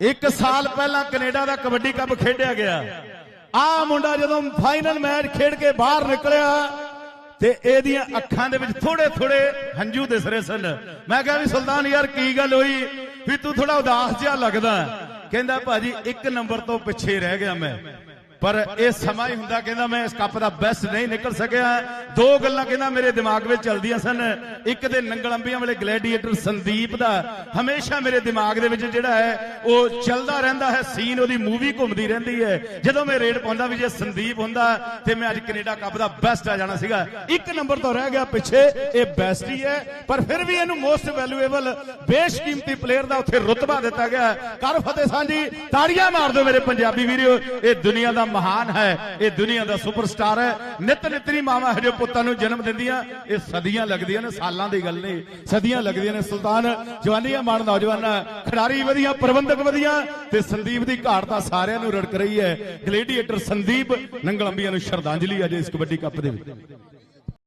ਇੱਕ ਸਾਲ ਪਹਿਲਾਂ ਕੈਨੇਡਾ ਦਾ ਕਬੱਡੀ ਕੱਪ ਖੇਡਿਆ ਗਿਆ। ਆ ਮੁੰਡਾ ਜਦੋਂ ਫਾਈਨਲ ਮੈਚ ਖੇਡ ਕੇ ਬਾਹਰ ਨਿਕਲਿਆ ਤੇ ਇਹਦੀਆਂ ਅੱਖਾਂ ਦੇ ਵਿੱਚ ਥੋੜੇ ਥੋੜੇ ਹੰਝੂ ਦਿਸ ਰਹੇ ਸਨ। ਮੈਂ ਕਿਹਾ ਵੀ ਸੁਲਤਾਨ ਯਾਰ ਕੀ ਗੱਲ ਹੋਈ? ਵੀ ਤੂੰ ਥੋੜਾ ਉਦਾਸ ਜਿਹਾ ਲੱਗਦਾ। ਕਹਿੰਦਾ, ਭਾਜੀ, ਇੱਕ ਨੰਬਰ ਤੋਂ ਪਿੱਛੇ ਰਹਿ ਗਿਆ ਮੈਂ। ਪਰ ਇਹ ਸਮਾਂ ਹੀ ਹੁੰਦਾ ਕਹਿੰਦਾ ਮੈਂ ਇਸ ਕੱਪ ਦਾ ਬੈਸਟ ਨਹੀਂ ਨਿਕਲ ਸਕਿਆ। ਦੋ ਗੱਲਾਂ ਕਹਿੰਦਾ ਮੇਰੇ ਦਿਮਾਗ ਵਿੱਚ ਚੱਲਦੀਆਂ ਸਨ। ਇੱਕ ਦੇ ਨੰਗਲ ਅੰਬੀਆਂ ਵਾਲੇ ਗਲੈਡੀਏਟਰ ਸੰਦੀਪ ਦਾ। ਹਮੇਸ਼ਾ ਮੇਰੇ ਦਿਮਾਗ ਦੇ ਵਿੱਚ ਜਿਹੜਾ ਹੈ, ਉਹ ਚੱਲਦਾ ਰਹਿੰਦਾ ਹੈ। ਸੀਨ ਉਹਦੀ ਮੂਵੀ ਘੁੰਮਦੀ ਰਹਿੰਦੀ ਹੈ। ਜਦੋਂ ਮੈਂ ਰੇਡ ਪਾਉਂਦਾ ਵੀ ਜੇ ਸੰਦੀਪ ਹੁੰਦਾ, ਤੇ ਮੈਂ ਅੱਜ ਕੈਨੇਡਾ ਕੱਪ ਦਾ ਬੈਸਟ ਆ ਜਾਣਾ ਸੀਗਾ। ਇੱਕ ਨੰਬਰ ਤੋਂ ਰਹਿ ਗਿਆ ਪਿੱਛੇ, ਇਹ ਬੈਸਟ ਹੀ ਹੈ। ਪਰ ਫਿਰ ਵੀ ਇਹਨੂੰ ਮੋਸਟ ਵੈਲਿਊਏਬਲ ਬੇਸ਼ਕੀਮਤੀ ਪਲੇਅਰ ਦਾ ਉੱਥੇ ਰੁਤਬਾ ਦਿੱਤਾ ਗਿਆ। ਕਰ ਫਤਿਹ ਸਾਂਝੀ, ਤਾੜੀਆਂ ਮਾਰ ਦਿਓ ਮੇਰੇ ਪੰਜਾਬੀ ਵੀਰੋ। ਇਹ ਦੁਨੀਆ ਦਾ ਮਹਾਨ ਹੈ। ਇਹ ਦੁਨੀਆ ਦਾ ਸੁਪਰਸਟਾਰ ਹੈ। ਨਿਤ ਨਿਤਰੀ ਮਾਵਾ ਹੈ ਪੁੱਤਾਂ ਨੂੰ ਜਨਮ ਦਿੰਦੀਆਂ। ਇਹ ਸਦੀਆਂ ਲੱਗਦੀਆਂ ਨੇ, ਸਾਲਾਂ ਦੀ ਗੱਲ ਨੇ ਸਦੀਆਂ ਲੱਗਦੀਆਂ ਨੇ, ਸੁਲਤਾਨ। ਜਵਾਨੀਆਂ ਮਾਣ ਨੌਜਵਾਨਾਂ। ਖਿਡਾਰੀ ਵਧੀਆ, ਪ੍ਰਬੰਧਕ ਵਧੀਆ ਤੇ ਸੰਦੀਪ ਦੀ ਘਾਟ ਤਾਂ ਸਾਰਿਆਂ ਨੂੰ ਰੜਕ ਰਹੀ ਹੈ। ਗਲੇਡੀਏਟਰ ਸੰਦੀਪ, ਨੰਗਲ ਅੰਬੀਆਂ ਨੂੰ ਸ਼ਰਧਾਂਜਲੀ ਅਜੇ ਇਸ ਕਬੱਡੀ ਕੱਪ ਦੇ ਵਿੱਚ।